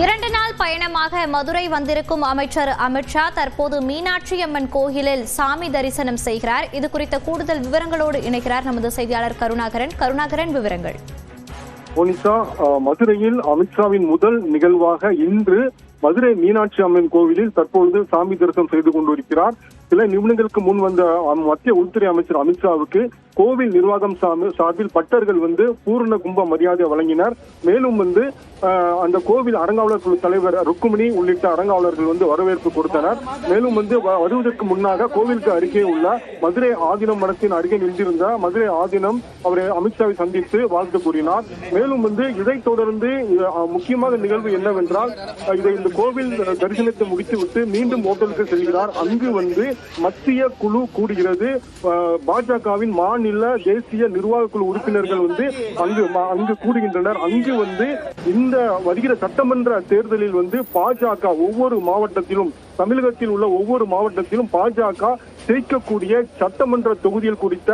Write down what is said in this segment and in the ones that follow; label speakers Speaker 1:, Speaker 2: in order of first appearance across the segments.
Speaker 1: இரண்டு நாள் பயணமாக மதுரை வந்திருக்கும் அமைச்சர் அமித்ஷா தற்போது மீனாட்சி அம்மன் கோயிலில் சாமி தரிசனம் செய்கிறார். இது குறித்த கூடுதல் விவரங்களோடு இணைகிறார் நமது செய்தியாளர் கருணாகரன். கருணாகரன் விவரங்கள்.
Speaker 2: மோனிஷா மதுரையில் அமித்ஷாவின் முதல் நிகழ்வாக இன்று மதுரை மீனாட்சி அம்மன் கோவிலில் தற்பொழுது சாமி தரிசனம் செய்து கொண்டிருக்கிறார். சில நிமிடங்களுக்கு முன் வந்த மத்திய உள்துறை அமைச்சர் அமித்ஷாவுக்கு கோவில் நிர்வாகம் சாமி- சார்பில் பட்டர்கள் வந்து பூர்ண கும்ப மரியாதை வழங்கினர். மேலும் வந்து அந்த கோவில் அரங்காவலர் குழு தலைவர் ருக்குமணி உள்ளிட்ட அரங்காவலர்கள் வந்து வரவேற்பு கொடுத்தனர். மேலும் வந்து வ- வருவதற்கு முன்னாக கோவிலுக்கு அருகே உள்ள மதுரை ஆதீனம் மடத்தின் அருகே நின்றிருந்த மதுரை ஆதினம் அவரை அமித்ஷாவை சந்தித்து வாழ்த்து கூறினார். மேலும் வந்து இதைத் தொடர்ந்து முக்கியமாக முக்கியமான நிகழ்வு என்னவென்றால் இதை இந்த கோவில் தரிசனத்தை முடித்துவிட்டு மீண்டும் ஹோட்டலுக்கு செல்கிறார். அங்கு வந்து மத்திய குழு கூடுகிறது. பாஜகவின் மாநில தேசிய நிர்வாக குழு உறுப்பினர்கள் வந்து அங்கு அங்கு கூடுகின்றனர். அங்கு வந்து இந்த வருகிற சட்டமன்ற தேர்தலில் வந்து பாஜக ஒவ்வொரு மாவட்டத்திலும் தமிழகத்தில் உள்ள ஒவ்வொரு மாவட்டத்திலும் பாஜக ஜெயிக்கக்கூடிய சட்டமன்ற தொகுதியில் குறித்த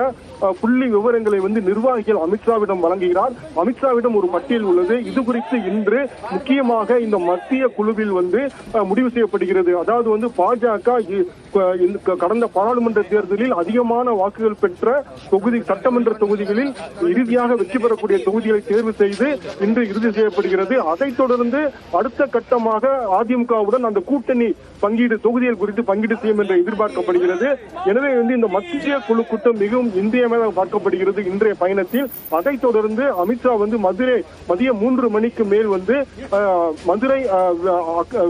Speaker 2: புள்ளி விவரங்களை வந்து நிர்வாகிகள் அமித்ஷாவிடம் வழங்குகிறார். அமித்ஷாவிடம் ஒரு பட்டியல் உள்ளது. இது குறித்து இன்று முக்கியமாக இந்த மத்திய குழுவில் வந்து முடிவு செய்யப்படுகிறது. அதாவது வந்து பாஜக க- கடந்த பாராளுமன்ற தேர்தலில் அதிகமான வாக்குகள் பெற்ற தொகுதி சட்டமன்ற தொகுதிகளில் இறுதியாக வெற்றி பெறக்கூடிய தொகுதிகளை தேர்வு செய்து இன்று இறுதி செய்யப்படுகிறது. அதைத் தொடர்ந்து அடுத்த கட்டமாக அதிமுகவுடன் அந்த கூட்டணி பங்கீடு தொகுதிகள் குறித்து பங்கீடு செய்யும் என்று எதிர்பார்க்கப்படுகிறது. எனவே வந்து இந்த மத்திய குழு கூட்டம் மிகவும் இந்திய முக்கியமாக பார்க்கப்படுகிறது. இன்றைய பயணத்தில் அதைத் தொடர்ந்து அமித்ஷா வந்து மதுரை மதியம் மூன்று மணிக்கு மேல் வந்து மதுரை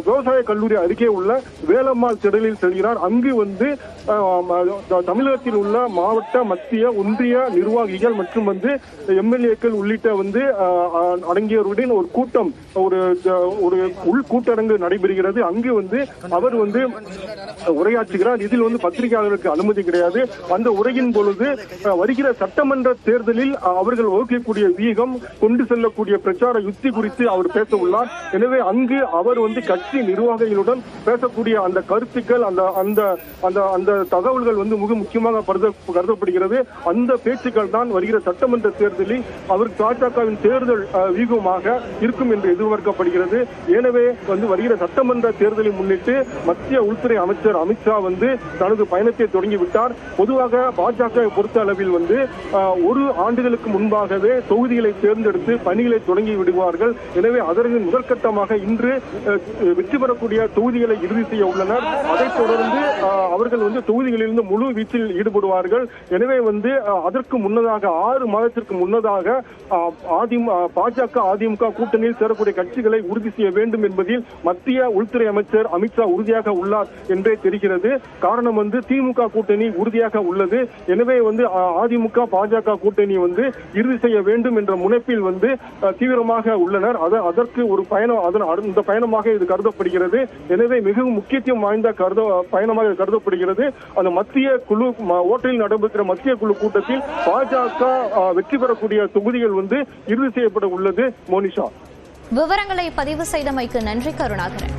Speaker 2: விவசாய கல்லூரி அருகே உள்ள வேலம்மாள் திடலில் செல்கிறார். அங்கு வந்து தமிழகத்தில் உள்ள மாவட்ட மத்திய ஒன்றிய நிர்வாகிகள் மற்றும் வந்து எம்எல்ஏக்கள் உள்ளிட்ட வந்து அடங்கியவருடன் ஒரு கூட்டம் ஒரு ஒரு உள் கூட்டரங்கு நடைபெறுகிறது. அங்கு வந்து அவர் வந்து உரையாற்றுகிறார். இதில் வந்து பத்திரிகையாளர்களுக்கு அனுமதி கிடையாது. அந்த உரையின் பொழுது வருகிற சட்டமன்ற தேர்தலில் அவர்கள் வகுக்கக்கூடிய வீகம் கொண்டு செல்லக்கூடிய பிரச்சார யுக்தி குறித்து அவர் பேச உள்ளார் எனவே அங்கு அவர் வந்து கட்சி நிர்வாகிகளுடன் பேசக்கூடிய அந்த கருத்துக்கள் அந்த அந்த அந்த அந்த தகவல்கள் வந்து மிக முக்கியமாக கருதப்படுகிறது. அந்த பேச்சுக்கள் தான் வருகிற சட்டமன்ற தேர்தலில் அவர் பாஜகவின் தேர்தல் வீகமாக வியூகமாக இருக்கும் என்று எதிர்பார்க்கப்படுகிறது. எனவே வந்து வருகிற சட்டமன்ற தேர்தலை முன்னிட்டு மத்திய உள்துறை அமைச்சர் அமித்ஷா வந்து தனது பயணத்தை தொடங்கிவிட்டார். பொதுவாக பாஜக பொறுத்த அளவில் வந்து ஒரு ஆண்டுகளுக்கு முன்பாகவே தொகுதிகளை தேர்ந்தெடுத்து பணிகளை தொடங்கி விடுவார்கள். எனவே அதற்கு முதற்கட்டமாக இன்று வெற்றி பெறக்கூடிய தொகுதிகளை இறுதி செய்ய உள்ளனர். அதைத் தொடர்ந்து அவர்கள் வந்து தொகுதிகளிலிருந்து முழு வீச்சில் ஈடுபடுவார்கள். எனவே வந்து அதற்கு முன்னதாக ஆறு மாதத்திற்கு முன்னதாக பாஜக அதிமுக கூட்டணியில் சேரக்கூடிய கட்சிகளை உறுதி செய்ய வேண்டும் என்பதில் மத்திய உள்துறை அமைச்சர் அமித்ஷா உறுதியாக உள்ளார் என்றே தெரிகிறது. காரணம் வந்து திமுக கூட்டணி உறுதியாக உள்ளது. எனவே வந்து அதிமுக பாஜக கூட்டணி வந்து இறுதி செய்ய வேண்டும் என்ற முனைப்பில் வந்து தீவிரமாக உள்ளனர். அதற்கு ஒரு பயணம் அதன் இந்த பயணமாக இது கருதப்படுகிறது. எனவே மிகவும் முக்கியத்துவம் வாய்ந்த கருத பயணமாக கருதப்படுகிறது. அந்த மத்திய குழு ம- ஓட்டலில் நடைபெற்ற மத்திய குழு கூட்டத்தில் பாஜக வெற்றி பெறக்கூடிய தொகுதிகள் வந்து இறுதி செய்யப்பட உள்ளது. மோனிஷா.
Speaker 1: விவரங்களை பதிவு செய்தமைக்கு நன்றி கருணாகரன்.